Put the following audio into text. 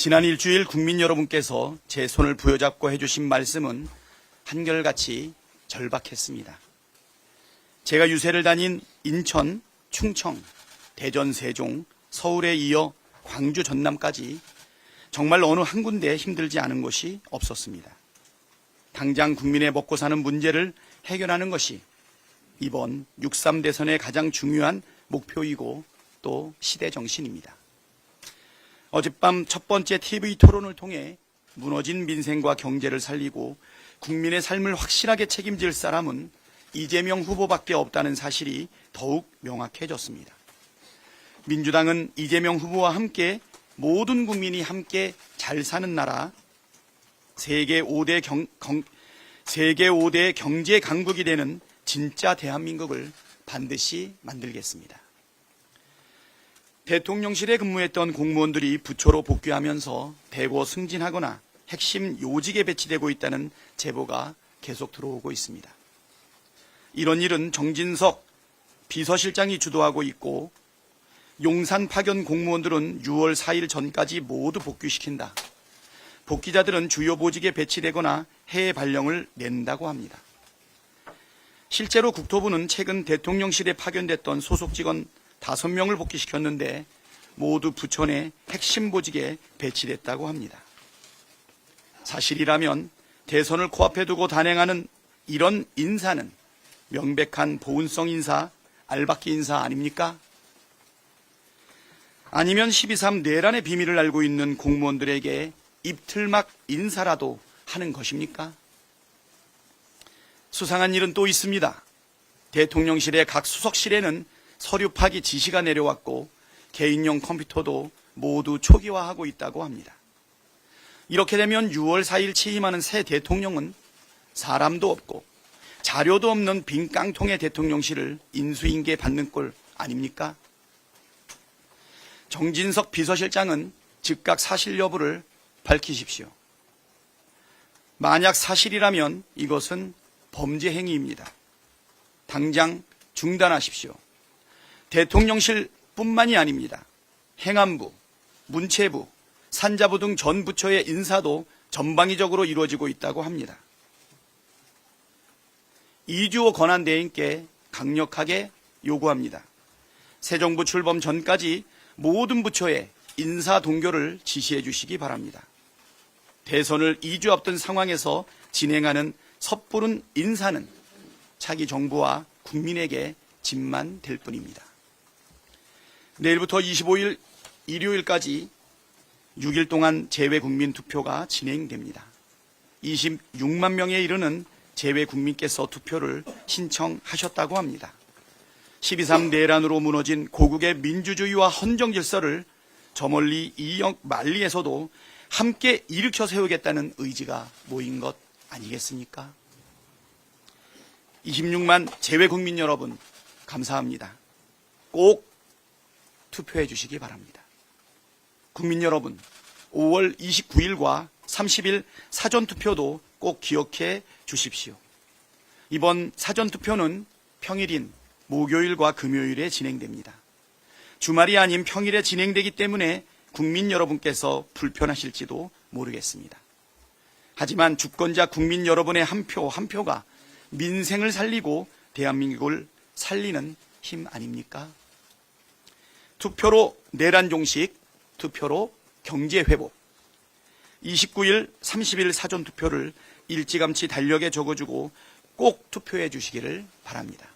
지난 일주일 국민 여러분께서 제 손을 부여잡고 해주신 말씀은 한결같이 절박했습니다. 제가 유세를 다닌 인천, 충청, 대전, 세종, 서울에 이어 광주, 전남까지 정말 어느 한 군데 힘들지 않은 곳이 없었습니다. 당장 국민의 먹고 사는 문제를 해결하는 것이 이번 6.3 대선의 가장 중요한 목표이고 또 시대 정신입니다. 어젯밤 첫 번째 TV 토론을 통해 무너진 민생과 경제를 살리고 국민의 삶을 확실하게 책임질 사람은 이재명 후보밖에 없다는 사실이 더욱 명확해졌습니다. 민주당은 이재명 후보와 함께 모든 국민이 함께 잘 사는 나라, 세계 5대 경, 경- 세계 5대 경제 강국이 되는 진짜 대한민국을 반드시 만들겠습니다. 대통령실에 근무했던 공무원들이 부처로 복귀하면서 대거 승진하거나 핵심 요직에 배치되고 있다는 제보가 계속 들어오고 있습니다. 이런 일은 정진석 비서실장이 주도하고 있고 용산 파견 공무원들은 6월 4일 전까지 모두 복귀시킨다. 복귀자들은 주요 보직에 배치되거나 해외 발령을 낸다고 합니다. 실제로 국토부는 최근 대통령실에 파견됐던 소속 직원 5명을 복귀시켰는데 모두 내 핵심 보직에 배치됐다고 합니다. 사실이라면 대선을 코앞에 두고 단행하는 이런 인사는 명백한 보훈성 인사, 알박기 인사 아닙니까? 아니면 12.3 내란의 비밀을 알고 있는 공무원들에게 입틀막 인사라도 하는 것입니까? 수상한 일은 또 있습니다. 대통령실의 각 수석실에는 서류 파기 지시가 내려왔고 개인용 컴퓨터도 모두 초기화하고 있다고 합니다. 이렇게 되면 6월 4일 취임하는 새 대통령은 사람도 없고 자료도 없는 빈 깡통의 대통령실을 인수인계 받는 꼴 아닙니까? 정진석 비서실장은 즉각 사실 여부를 밝히십시오. 만약 사실이라면 이것은 범죄 행위입니다. 당장 중단하십시오. 대통령실 뿐만이 아닙니다. 행안부, 문체부, 산자부 등 전 부처의 인사도 전방위적으로 이루어지고 있다고 합니다. 이주호 권한대행께 강력하게 요구합니다. 새 정부 출범 전까지 모든 부처에 인사 동결을 지시해 주시기 바랍니다. 대선을 2주 앞둔 상황에서 진행하는 섣부른 인사는 차기 정부와 국민에게 짐만 될 뿐입니다. 내일부터 25일 일요일까지 6일 동안 재외국민 투표가 진행됩니다. 26만 명에 이르는 재외국민께서 투표를 신청하셨다고 합니다. 12.3 내란으로 무너진 고국의 민주주의와 헌정 질서를 저 멀리 이역 만리에서도 함께 일으켜 세우겠다는 의지가 모인 것 아니겠습니까? 26만 재외국민 여러분, 감사합니다. 꼭 투표해 주시기 바랍니다. 국민 여러분, 5월 29일과 30일 사전투표도 꼭 기억해 주십시오. 이번 사전투표는 평일인 목요일과 금요일에 진행됩니다. 주말이 아닌 평일에 진행되기 때문에 국민 여러분께서 불편하실지도 모르겠습니다. 하지만 주권자 국민 여러분의 한 표 한 표가 민생을 살리고 대한민국을 살리는 힘 아닙니까? 투표로 내란 종식, 투표로 경제 회복. 29일, 30일 사전 투표를 일찌감치 달력에 적어주고 꼭 투표해 주시기를 바랍니다.